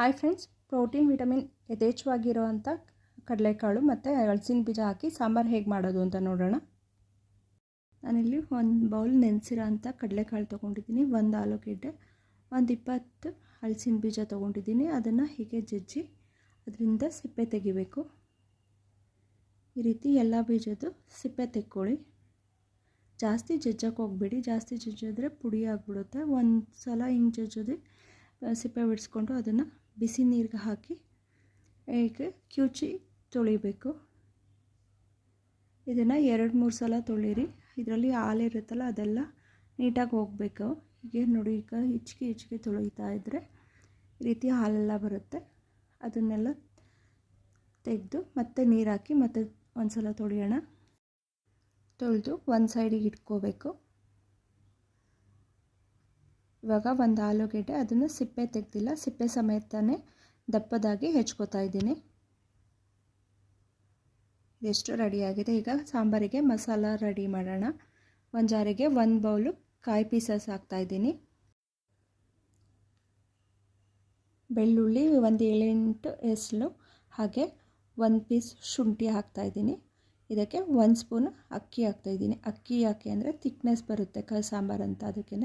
Hi friends, protein, vitamin ಯಥೇಚ್ಛವಾಗಿರುವಂಥ ಕಡಲೆಕಾಳು ಮತ್ತು ಹಲಸಿನ ಬೀಜ ಹಾಕಿ ಸಾಂಬಾರು ಹೇಗೆ ಮಾಡೋದು ಅಂತ ನೋಡೋಣ. ನಾನಿಲ್ಲಿ ಒಂದು ಬೌಲ್ ನೆನೆಸಿರೋ ಅಂಥ ಕಡಲೆಕಾಳು ತೊಗೊಂಡಿದ್ದೀನಿ, ಒಂದು ಆಲೂಗೆಡ್ಡೆ, ಒಂದು ಇಪ್ಪತ್ತು ಹಲಸಿನ ಬೀಜ ತೊಗೊಂಡಿದ್ದೀನಿ, ಅದನ್ನು ಹೀಗೆ ಜಜ್ಜಿ ಅದರಿಂದ ಸಿಪ್ಪೆ ತೆಗಿಬೇಕು. ಈ ರೀತಿ ಎಲ್ಲ ಬೀಜದ್ದು ಸಿಪ್ಪೆ ತೆಕ್ಕೊಳ್ಳಿ. ಜಾಸ್ತಿ ಜಜ್ಜಕ್ಕೆ ಹೋಗ್ಬೇಡಿ, ಜಾಸ್ತಿ ಜಜ್ಜಿದ್ರೆ ಪುಡಿ ಆಗಿಬಿಡುತ್ತೆ. ಒಂದು ಸಲ ಹಿಂಗೆ ಜಜ್ಜೋದು, ಸಿಪ್ಪೆ ಬಿಡಿಸ್ಕೊಂಡು ಅದನ್ನು ಬಿಸಿ ನೀರಿಗೆ ಹಾಕಿ ಈಗ ಕ್ಯೂಚಿ ತೊಳಿಬೇಕು. ಇದನ್ನು ಎರಡು ಮೂರು ಸಲ ತೊಳೀರಿ. ಇದರಲ್ಲಿ ಹಾಲಿರುತ್ತಲ್ಲ ಅದೆಲ್ಲ ನೀಟಾಗಿ ಹೋಗಬೇಕು. ಹೀಗೆ ನೋಡಿ, ಈಗ ಹಿಚ್ಕಿ ಹಿಚ್ಕಿ ತೊಳಿತಾ ಇದ್ದರೆ ಈ ರೀತಿ ಹಾಲೆಲ್ಲ ಬರುತ್ತೆ. ಅದನ್ನೆಲ್ಲ ತೆಗೆದು ಮತ್ತೆ ನೀರು ಹಾಕಿ ಮತ್ತೆ ಒಂದು ಸಲ ತೊಳೆಯೋಣ. ತೊಳೆದು ಒಂದು ಸೈಡಿಗೆ ಇಟ್ಕೋಬೇಕು. ಇವಾಗ ಒಂದು ಆಲೂಗೆಡ್ಡೆ ಅದನ್ನು ಸಿಪ್ಪೆ ತೆಗೆದಿಲ್ಲ, ಸಿಪ್ಪೆ ಸಮೇತನೇ ದಪ್ಪದಾಗಿ ಹೆಚ್ಕೋತಾ ಇದ್ದೀನಿ. ಇದೆಷ್ಟು ರೆಡಿಯಾಗಿದೆ ಈಗ ಸಾಂಬಾರಿಗೆ ಮಸಾಲ ರೆಡಿ ಮಾಡೋಣ. ಒಂದು ಜಾರಿಗೆ ಒಂದು ಬೌಲು ಕಾಯಿ ಪೀಸಸ್ ಹಾಕ್ತಾಯಿದ್ದೀನಿ ಬೆಳ್ಳುಳ್ಳಿ ಒಂದು ಏಳೆಂಟು ಎಸ್ಲು ಹಾಗೆ ಒಂದು ಪೀಸ್ ಶುಂಠಿ ಹಾಕ್ತಾಯಿದ್ದೀನಿ ಇದಕ್ಕೆ ಒಂದು ಸ್ಪೂನ್ ಅಕ್ಕಿ ಹಾಕ್ತಾಯಿದ್ದೀನಿ ಅಕ್ಕಿ ಯಾಕೆ ಅಂದರೆ ತಿಕ್ನೆಸ್ ಬರುತ್ತೆ ಕ ಸಾಂಬಾರು ಅಂತ ಅದಕ್ಕೆ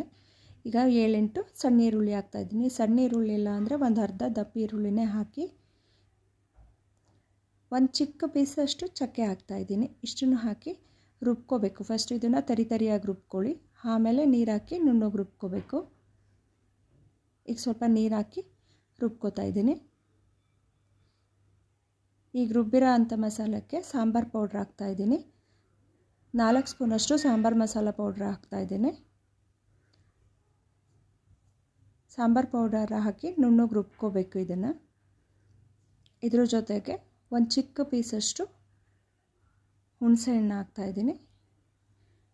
ಈಗ ಏಳೆಂಟು ಸಣ್ಣ ಈರುಳ್ಳಿ ಹಾಕ್ತಾಯಿದ್ದೀನಿ ಸಣ್ಣ ಈರುಳ್ಳಿ ಇಲ್ಲ ಅಂದರೆ ಒಂದು ಅರ್ಧ ದಪ್ಪ ಈರುಳ್ಳಿನೇ ಹಾಕಿ ಒಂದು ಚಿಕ್ಕ ಪೀಸಷ್ಟು ಚಕ್ಕೆ ಹಾಕ್ತಾಯಿದ್ದೀನಿ ಇಷ್ಟನ್ನು ಹಾಕಿ ರುಬ್ಕೋಬೇಕು. ಫಸ್ಟ್ ಇದನ್ನು ತರಿ ತರಿಯಾಗಿ ರುಬ್ಕೊಳ್ಳಿ. ಆಮೇಲೆ ನೀರು ಹಾಕಿ ನುಣ್ಣಗೆ ರುಬ್ಕೋಬೇಕು. ಈಗ ಸ್ವಲ್ಪ ನೀರು ಹಾಕಿ ರುಬ್ಕೋತಾ ಇದ್ದೀನಿ. ಈಗ ರುಬ್ಬಿರೋ ಅಂಥ ಮಸಾಲಕ್ಕೆ ಸಾಂಬಾರು ಪೌಡ್ರ್ ಹಾಕ್ತಾಯಿದ್ದೀನಿ ನಾಲ್ಕು ಸ್ಪೂನಷ್ಟು ಸಾಂಬಾರು ಮಸಾಲ ಪೌಡ್ರ್ ಹಾಕ್ತಾಯಿದ್ದೀನಿ ಸಾಂಬಾರು ಪೌಡರ್ ಹಾಕಿ ನುಣ್ಣಗೆ ರುಬ್ಕೋಬೇಕು ಇದನ್ನು. ಇದ್ರ ಜೊತೆಗೆ ಒಂದು ಚಿಕ್ಕ ಪೀಸಷ್ಟು ಹುಣಸೆ ಹಣ್ಣು ಹಾಕ್ತಾಯಿದ್ದೀನಿ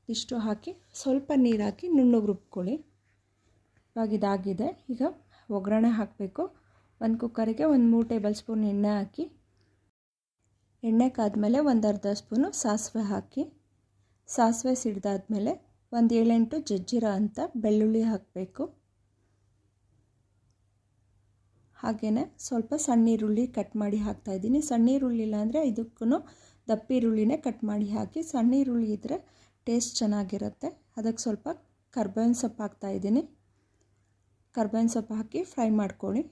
ಇಷ್ಟು ಹಾಕಿ ಸ್ವಲ್ಪ ನೀರು ಹಾಕಿ ನುಣ್ಣಗೆ ರುಬ್ಕೊಳ್ಳಿ. ಇವಾಗ ಇದಾಗಿದೆ. ಈಗ ಒಗ್ಗರಣೆ ಹಾಕಬೇಕು. ಒಂದು ಕುಕ್ಕರಿಗೆ ಒಂದು ಮೂರು ಟೇಬಲ್ ಸ್ಪೂನ್ ಎಣ್ಣೆ ಹಾಕಿ, ಎಣ್ಣೆ ಕಾದ್ಮೇಲೆ ಒಂದು ಅರ್ಧ ಸ್ಪೂನು ಸಾಸಿವೆ ಹಾಕಿ, ಸಾಸಿವೆ ಸಿಡ್ದಾದ್ಮೇಲೆ ಒಂದು ಏಳೆಂಟು ಜಜ್ಜಿರೋ ಅಂತ ಬೆಳ್ಳುಳ್ಳಿ ಹಾಕಬೇಕು. ಹಾಗೆಯೇ ಸ್ವಲ್ಪ ಸಣ್ಣ ಈರುಳ್ಳಿ ಕಟ್ ಮಾಡಿ ಹಾಕ್ತಾಯಿದ್ದೀನಿ ಸಣ್ಣ ಈರುಳ್ಳಿ ಇಲ್ಲ ಅಂದರೆ ಇದಕ್ಕೂ ದಪ್ಪ ಈರುಳ್ಳಿನೇ ಕಟ್ ಮಾಡಿ ಹಾಕಿ ಸಣ್ಣ ಈರುಳ್ಳಿ ಇದ್ದರೆ ಟೇಸ್ಟ್ ಚೆನ್ನಾಗಿರುತ್ತೆ. ಅದಕ್ಕೆ ಸ್ವಲ್ಪ ಕರ್ಬೇವಿನ ಸೊಪ್ಪು ಹಾಕ್ತಾಯಿದ್ದೀನಿ ಕರ್ಬೇವಿನ ಸೊಪ್ಪು ಹಾಕಿ ಫ್ರೈ ಮಾಡ್ಕೊಳ್ಳಿ.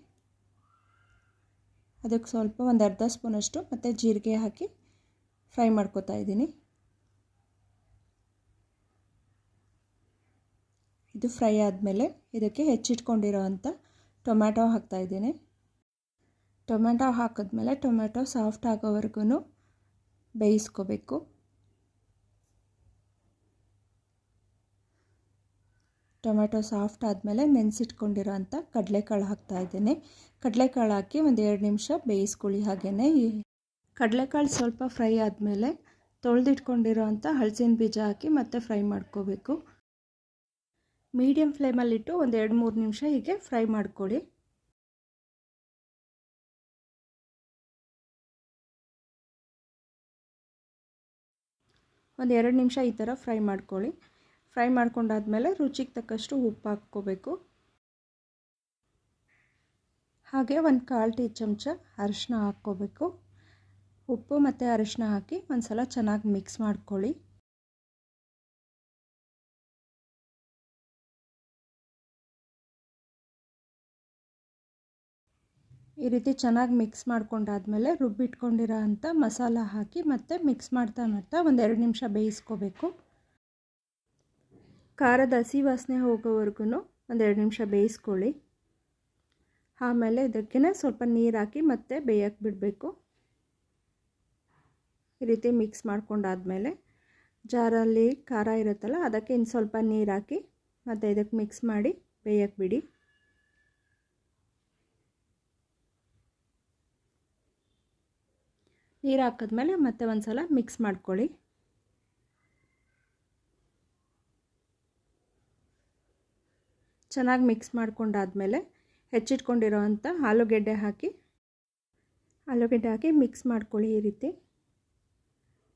ಅದಕ್ಕೆ ಸ್ವಲ್ಪ ಒಂದು ಅರ್ಧ ಸ್ಪೂನಷ್ಟು ಮತ್ತು ಜೀರಿಗೆ ಹಾಕಿ ಫ್ರೈ ಮಾಡ್ಕೊತಾ ಇದ್ದೀನಿ. ಇದು ಫ್ರೈ ಆದಮೇಲೆ ಇದಕ್ಕೆ ಹೆಚ್ಚಿಟ್ಕೊಂಡಿರೋ ಅಂಥ ಟೊಮ್ಯಾಟೊ ಹಾಕ್ತಾಯಿದ್ದೀನಿ ಟೊಮ್ಯಾಟೊ ಹಾಕಿದ್ಮೇಲೆ ಟೊಮ್ಯಾಟೊ ಸಾಫ್ಟ್ ಆಗೋವರೆಗೂ ಬೇಯಿಸ್ಕೋಬೇಕು. ಟೊಮೆಟೊ ಸಾಫ್ಟ್ ಆದಮೇಲೆ ನೆನೆಸಿಟ್ಕೊಂಡಿರೋ ಅಂಥ ಕಡಲೆಕಾಳು ಹಾಕ್ತಾಯಿದ್ದೀನಿ ಕಡಲೆಕಾಳು ಹಾಕಿ ಒಂದು ಎರಡು ನಿಮಿಷ ಬೇಯಿಸ್ಕೊಳ್ಳಿ ಹಾಗೆಯೇ ಈ ಕಡಲೆಕಾಳು ಸ್ವಲ್ಪ ಫ್ರೈ ಆದಮೇಲೆ ತೊಳೆದಿಟ್ಕೊಂಡಿರೋ ಅಂಥ ಹಲಸಿನ ಬೀಜ ಹಾಕಿ ಮತ್ತೆ ಫ್ರೈ ಮಾಡ್ಕೋಬೇಕು. ಮೀಡಿಯಮ್ ಫ್ಲೇಮಲ್ಲಿಟ್ಟು ಒಂದು ಎರಡು ಮೂರು ನಿಮಿಷ ಹೀಗೆ ಫ್ರೈ ಮಾಡ್ಕೊಳ್ಳಿ. ಒಂದು ಎರಡು ನಿಮಿಷ ಈ ಥರ ಫ್ರೈ ಮಾಡ್ಕೊಳ್ಳಿ. ಫ್ರೈ ಮಾಡ್ಕೊಂಡಾದ್ಮೇಲೆ ರುಚಿಗೆ ತಕ್ಕಷ್ಟು ಉಪ್ಪು ಹಾಕ್ಕೋಬೇಕು. ಹಾಗೆ ಒಂದು ಕಾಲು ಟೀ ಚಮಚ ಅರಿಶಿನ ಹಾಕ್ಕೋಬೇಕು. ಉಪ್ಪು ಮತ್ತು ಅರಿಶಿನ ಹಾಕಿ ಒಂದು ಸಲ ಚೆನ್ನಾಗಿ ಮಿಕ್ಸ್ ಮಾಡ್ಕೊಳ್ಳಿ. ಈ ರೀತಿ ಚೆನ್ನಾಗಿ ಮಿಕ್ಸ್ ಮಾಡ್ಕೊಂಡಾದ್ಮೇಲೆ ರುಬ್ಬಿಟ್ಕೊಂಡಿರೋ ಅಂಥ ಮಸಾಲ ಹಾಕಿ ಮತ್ತೆ ಮಿಕ್ಸ್ ಮಾಡ್ತಾ ಮಾಡ್ತಾ ಒಂದೆರಡು ನಿಮಿಷ ಬೇಯಿಸ್ಕೋಬೇಕು. ಖಾರದ ಹಸಿ ವಾಸನೆ ಹೋಗೋವರೆಗೂ ಒಂದೆರಡು ನಿಮಿಷ ಬೇಯಿಸ್ಕೊಳ್ಳಿ. ಆಮೇಲೆ ಇದಕ್ಕೆ ಸ್ವಲ್ಪ ನೀರು ಹಾಕಿ ಮತ್ತೆ ಬೇಯಕ್ಕೆ ಬಿಡಬೇಕು. ಈ ರೀತಿ ಮಿಕ್ಸ್ ಮಾಡ್ಕೊಂಡಾದ್ಮೇಲೆ ಜಾರಲ್ಲಿ ಖಾರ ಇರುತ್ತಲ್ಲ ಅದಕ್ಕೆ ಇನ್ನು ಸ್ವಲ್ಪ ನೀರು ಹಾಕಿ ಮತ್ತು ಇದಕ್ಕೆ ಮಿಕ್ಸ್ ಮಾಡಿ ಬೇಯಕ್ಕೆ ಬಿಡಿ. ನೀರು ಹಾಕಿದ್ಮೇಲೆ ಮತ್ತೆ ಒಂದು ಸಲ ಮಿಕ್ಸ್ ಮಾಡ್ಕೊಳ್ಳಿ. ಚೆನ್ನಾಗಿ ಮಿಕ್ಸ್ ಮಾಡ್ಕೊಂಡಾದಮೇಲೆ ಹೆಚ್ಚಿಟ್ಕೊಂಡಿರೋ ಅಂಥ ಆಲೂಗೆಡ್ಡೆ ಹಾಕಿ ಆಲೂಗೆಡ್ಡೆ ಹಾಕಿ ಮಿಕ್ಸ್ ಮಾಡ್ಕೊಳ್ಳಿ ಈ ರೀತಿ.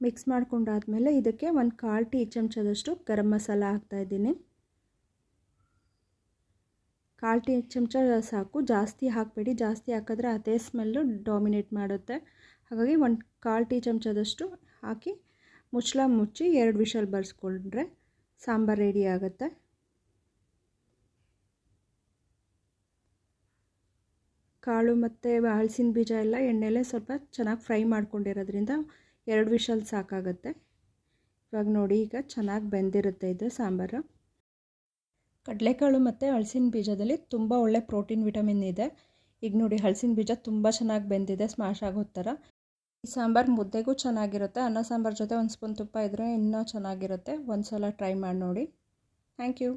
ಮಿಕ್ಸ್ ಮಾಡ್ಕೊಂಡಾದ್ಮೇಲೆ ಇದಕ್ಕೆ ಒಂದು ಕಾಲು ಟೀ ಚಮಚದಷ್ಟು ಗರಂ ಮಸಾಲ ಹಾಕ್ತಾಯಿದ್ದೀನಿ ಕಾಲು ಟೀ ಚಮಚ ಸಾಕು. ಜಾಸ್ತಿ ಹಾಕಬೇಡಿ. ಜಾಸ್ತಿ ಹಾಕಿದ್ರೆ ಅದೇ ಸ್ಮೆಲ್ಲು ಡಾಮಿನೇಟ್ ಮಾಡುತ್ತೆ. ಹಾಗಾಗಿ ಒಂದು ಕಾಲು ಟೀ ಚಮಚದಷ್ಟು ಹಾಕಿ ಮುಚ್ಚಳ ಮುಚ್ಚಿ ಎರಡು ವಿಷಲ್ ಬರ್ಸ್ಕೊಂಡ್ರೆ ಸಾಂಬಾರು ರೆಡಿ ಆಗುತ್ತೆ. ಕಾಳು ಮತ್ತು ಹಲಸಿನ ಬೀಜ ಎಲ್ಲ ಎಣ್ಣೆಲೇ ಸ್ವಲ್ಪ ಚೆನ್ನಾಗಿ ಫ್ರೈ ಮಾಡ್ಕೊಂಡಿರೋದ್ರಿಂದ ಎರಡು ವಿಷಲ್ ಸಾಕಾಗುತ್ತೆ. ಇವಾಗ ನೋಡಿ ಈಗ ಚೆನ್ನಾಗಿ ಬೆಂದಿರುತ್ತೆ ಇದು ಸಾಂಬಾರು. ಕಡಲೆಕಾಳು ಮತ್ತು ಹಲಸಿನ ಬೀಜದಲ್ಲಿ ತುಂಬ ಒಳ್ಳೆ ಪ್ರೋಟೀನ್ ವಿಟಮಿನ್ ಇದೆ. ಈಗ ನೋಡಿ ಹಲಸಿನ ಬೀಜ ತುಂಬ ಚೆನ್ನಾಗಿ ಬೆಂದಿದೆ ಸ್ಮ್ಯಾಶ್ ಆಗೋ ಥರ ಈ ಸಾಂಬಾರು ಮುದ್ದೆಗೂ ಚೆನ್ನಾಗಿರುತ್ತೆ. ಅನ್ನ ಸಾಂಬಾರು ಜೊತೆ ಒಂದು ಸ್ಪೂನ್ ತುಪ್ಪ ಇದ್ದರೆ ಇನ್ನೂ ಚೆನ್ನಾಗಿರುತ್ತೆ. ಒಂದು ಸಲ ಟ್ರೈ ಮಾಡಿ ನೋಡಿ. Thank you